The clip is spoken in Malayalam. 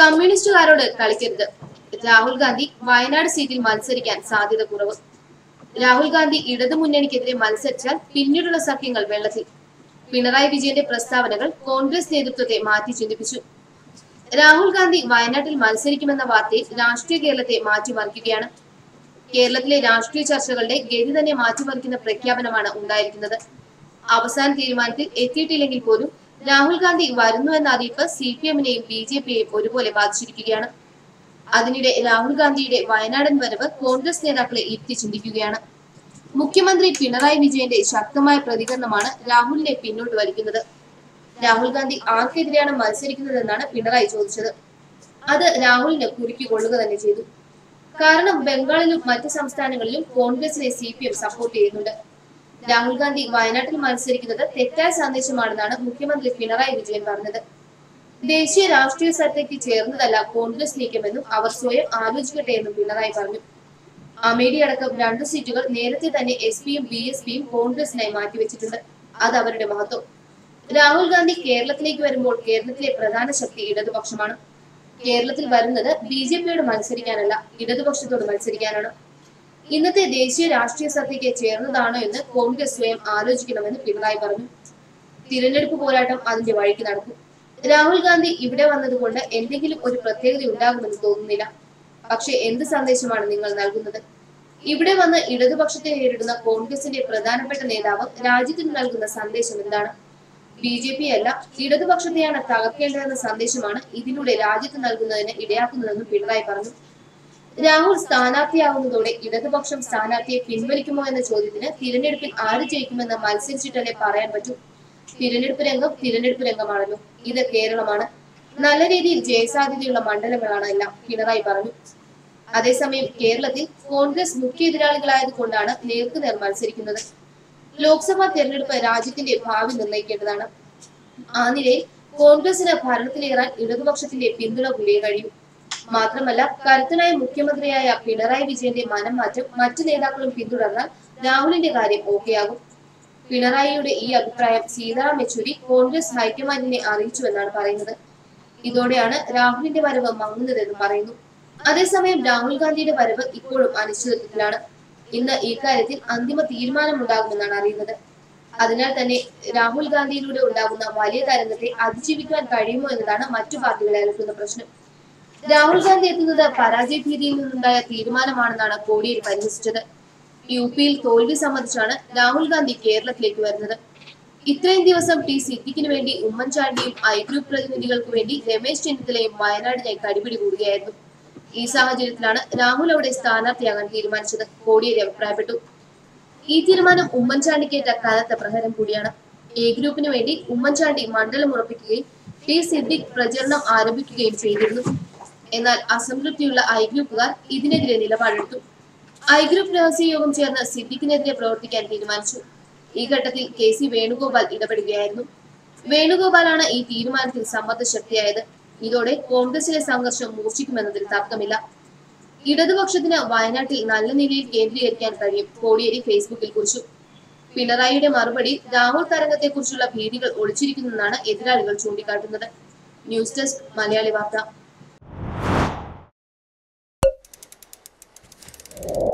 കമ്മ്യൂണിസ്റ്റുകാരോട് കളിക്കരുത്. രാഹുൽ ഗാന്ധി വയനാട് സീറ്റിൽ മത്സരിക്കാൻ സാധ്യത കുറവ്. രാഹുൽ ഗാന്ധി ഇടതു മുന്നണിക്കെതിരെ മത്സരിച്ചാൽ പിന്നീടുള്ള സഖ്യങ്ങൾ വെള്ളത്തിൽ. പിണറായി വിജയന്റെ പ്രസ്താവനകൾ കോൺഗ്രസ് നേതൃത്വത്തെ മാറ്റി ചിന്തിപ്പിച്ചു. രാഹുൽ ഗാന്ധി വയനാട്ടിൽ മത്സരിക്കുമെന്ന വാർത്തയിൽ രാഷ്ട്രീയ കേരളത്തെ മാറ്റിമറിക്കുകയാണ്. കേരളത്തിലെ രാഷ്ട്രീയ ചർച്ചകളുടെ ഗതി തന്നെ മാറ്റിമറിക്കുന്ന പ്രഖ്യാപനമാണ് ഉണ്ടായിരിക്കുന്നത്. അവസാന തീരുമാനത്തിൽ എത്തിയിട്ടില്ലെങ്കിൽ പോലും രാഹുൽ ഗാന്ധി വരുന്നു എന്ന അറിയിപ്പ് സി പി എമ്മിനെയും ബി ജെ പിയെയും ഒരുപോലെ ബാധിച്ചിരിക്കുകയാണ്. അതിനിടെ രാഹുൽ ഗാന്ധിയുടെ വയനാടൻ വരവ് കോൺഗ്രസ് നേതാക്കളെ ഇരുത്തി ചിന്തിക്കുകയാണ്. മുഖ്യമന്ത്രി പിണറായി വിജയന്റെ ശക്തമായ പ്രതികരണമാണ് രാഹുലിനെ പിന്നോട്ട് വലിക്കുന്നത്. രാഹുൽ ഗാന്ധി ആർക്കെതിരെയാണ് മത്സരിക്കുന്നതെന്നാണ് പിണറായി ചോദിച്ചത്. അത് രാഹുലിനെ കുരുക്കി കൊള്ളുക തന്നെ ചെയ്തു. കാരണം ബംഗാളിലും മറ്റ് സംസ്ഥാനങ്ങളിലും കോൺഗ്രസിനെ സി സപ്പോർട്ട് ചെയ്യുന്നുണ്ട്. രാഹുൽ ഗാന്ധി വയനാട്ടിൽ മത്സരിക്കുന്നത് തെറ്റായ സന്ദേശമാണെന്നാണ് മുഖ്യമന്ത്രി പിണറായി വിജയൻ പറഞ്ഞത്. ദേശീയ രാഷ്ട്രീയ സത്തയ്ക്ക് ചേർന്നതല്ല കോൺഗ്രസ് നീക്കമെന്നും അവർ സ്വയം ആലോചിക്കട്ടെ എന്നും പിണറായി പറഞ്ഞു. അമേഠി അടക്കം രണ്ടു സീറ്റുകൾ നേരത്തെ തന്നെ എസ് പിയും ബി എസ് പിയും കോൺഗ്രസിനായി മാറ്റിവെച്ചിട്ടുണ്ട്. അത് അവരുടെ മഹത്വം. രാഹുൽ ഗാന്ധി കേരളത്തിലേക്ക് വരുമ്പോൾ കേരളത്തിലെ പ്രധാന ശക്തി ഇടതുപക്ഷമാണ്. കേരളത്തിൽ വരുന്നത് ബി ജെ പിയോട് മത്സരിക്കാനല്ല ഇടതുപക്ഷത്തോട് മത്സരിക്കാനാണ്. ഇന്നത്തെ ദേശീയ രാഷ്ട്രീയ സഭയ്ക്ക് ചേർന്നതാണോ എന്ന് കോൺഗ്രസ് സ്വയം ആലോചിക്കണമെന്ന് പിണറായി പറഞ്ഞു. തിരഞ്ഞെടുപ്പ് പോരാട്ടം അതിന്റെ വഴിക്ക് നടക്കും. രാഹുൽ ഗാന്ധി ഇവിടെ വന്നതുകൊണ്ട് എന്തെങ്കിലും ഒരു പ്രത്യേകത ഉണ്ടാകുമെന്ന് തോന്നുന്നില്ല. പക്ഷെ എന്ത് സന്ദേശമാണ് നിങ്ങൾ നൽകുന്നത്? ഇവിടെ വന്ന് ഇടതുപക്ഷത്തെ നേരിടുന്ന കോൺഗ്രസിന്റെ പ്രധാനപ്പെട്ട നേതാവ് രാജ്യത്തിന് നൽകുന്ന സന്ദേശം എന്താണ്? ബി ജെ പി അല്ല ഇടതുപക്ഷത്തെയാണ് തകർക്കേണ്ടതെന്ന സന്ദേശമാണ് ഇതിലൂടെ രാജ്യത്ത് നൽകുന്നതിന് ഇടയാക്കുന്നതെന്നും പിണറായി പറഞ്ഞു. രാഹുൽ സ്ഥാനാർത്ഥിയാവുന്നതോടെ ഇടതുപക്ഷം സ്ഥാനാർത്ഥിയെ പിൻവലിക്കുമോ എന്ന ചോദ്യത്തിന് തിരഞ്ഞെടുപ്പിൽ ആര് ജയിക്കുമെന്ന് മത്സരിച്ചിട്ടല്ലേ പറയാൻ പറ്റൂ? തിരഞ്ഞെടുപ്പ് രംഗം തിരഞ്ഞെടുപ്പ് രംഗമാണല്ലോ. ഇത് കേരളമാണ്. നല്ല രീതിയിൽ ജയസാധ്യതയുള്ള മണ്ഡലങ്ങളാണ് എല്ലാം പിണറായി പറഞ്ഞു. അതേസമയം കേരളത്തിൽ കോൺഗ്രസ് മുഖ്യ എതിരാളികളായത് കൊണ്ടാണ് നേർക്കുനേർ മത്സരിക്കുന്നത്. ലോക്സഭാ തെരഞ്ഞെടുപ്പ് രാജ്യത്തിന്റെ ഭാവി നിർണയിക്കേണ്ടതാണ്. ആ നിലയിൽ കോൺഗ്രസിന് ഭരണത്തിലേറാൻ ഇടതുപക്ഷത്തിന്റെ പിന്തുണ കൂടിയേ കഴിയൂ. മാത്രമല്ല കരുത്തനായ മുഖ്യമന്ത്രിയായ പിണറായി വിജയന്റെ മനം മാറ്റം മറ്റു നേതാക്കളും പിന്തുടർന്നാൽ രാഹുലിന്റെ കാര്യം ഓക്കെയാകും പിണറായിയുടെ ഈ അഭിപ്രായം സീതാറാം യെച്ചൂരി കോൺഗ്രസ് ഹൈക്കമാൻഡിനെ അറിയിച്ചുവെന്നാണ് പറയുന്നത്. ഇതോടെയാണ് രാഹുലിന്റെ വരവ് മങ്ങുന്നതെന്ന് പറയുന്നു. അതേസമയം രാഹുൽ ഗാന്ധിയുടെ വരവ് ഇപ്പോഴും അനിശ്ചിതത്വത്തിലാണ്. ഇന്ന് ഇക്കാര്യത്തിൽ അന്തിമ തീരുമാനം ഉണ്ടാകുമെന്നാണ് അറിയുന്നത്. അതിനാൽ തന്നെ രാഹുൽ ഗാന്ധിയിലൂടെ ഉണ്ടാകുന്ന വലിയ തരംഗത്തെ അതിജീവിക്കാൻ കഴിയുമോ എന്നതാണ് മറ്റു പാർട്ടികളെ അലക്കുന്ന പ്രശ്നം. രാഹുൽ ഗാന്ധി എത്തുന്നത് പരാജയ ഭീതിയിൽ നിന്നുണ്ടായ തീരുമാനമാണെന്നാണ് കോടിയേരി പരിഹസിച്ചത്. യു പിയിൽ തോൽവി സമ്മതിച്ചാണ് രാഹുൽ ഗാന്ധി കേരളത്തിലേക്ക് വരുന്നത്. ഇത്രയും ദിവസം ടി സിദ്ദിഖിന് വേണ്ടി ഉമ്മൻചാണ്ടിയും ഐ ഗ്രൂപ്പ് പ്രതിനിധികൾക്കു വേണ്ടി രമേശ് ചെന്നിത്തലയും വയനാടിനായി കടിപിടി കൂടുകയായിരുന്നു. ഈ സാഹചര്യത്തിലാണ് രാഹുൽ അവിടെ സ്ഥാനാർത്ഥിയാകാൻ തീരുമാനിച്ചത്. കോടിയേരി അഭിപ്രായപ്പെട്ടു. ഈ തീരുമാനം ഉമ്മൻചാണ്ടിക്കേറ്റ കനത്ത പ്രഹരം കൂടിയാണ്. എ ഗ്രൂപ്പിന് വേണ്ടി ഉമ്മൻചാണ്ടി മണ്ഡലം ഉറപ്പിക്കുകയും ടി സിദ്ദിഖ് പ്രചരണം ആരംഭിക്കുകയും ചെയ്തിരുന്നു. എന്നാൽ അസംതൃപ്തിയുള്ള ഐ ഗ്രൂപ്പുകാർ ഇതിനെതിരെ നിലപാടെടുത്തു. ഐ ഗ്രൂപ്പ് രഹസ്യ യോഗം ചേർന്ന് സിദ്ദിഖിനെതിരെ പ്രവർത്തിക്കാൻ തീരുമാനിച്ചു. ഈ ഘട്ടത്തിൽ കെ സി വേണുഗോപാൽ ഇടപെടുകയായിരുന്നു. വേണുഗോപാലാണ് ഈ തീരുമാനത്തിൽ സമ്മർദ്ദ ശക്തിയായത്. ഇതോടെ കോൺഗ്രസിലെ സംഘർഷം മൂർച്ഛിക്കുമെന്നതിൽ തർക്കമില്ല. ഇടതുപക്ഷത്തിന് വയനാട്ടിൽ നല്ല നിലയിൽ കേന്ദ്രീകരിക്കാൻ കഴിയും കോടിയേരി ഫേസ്ബുക്കിൽ കുറിച്ചു. പിണറായിയുടെ മറുപടി രാഹുൽ തരംഗത്തെക്കുറിച്ചുള്ള ഭീതികൾ ഒളിച്ചിരിക്കുന്നെന്നാണ് എതിരാളികൾ ചൂണ്ടിക്കാട്ടുന്നത്. ന്യൂസ് ഡെസ്ക് മലയാളി വാർത്ത. you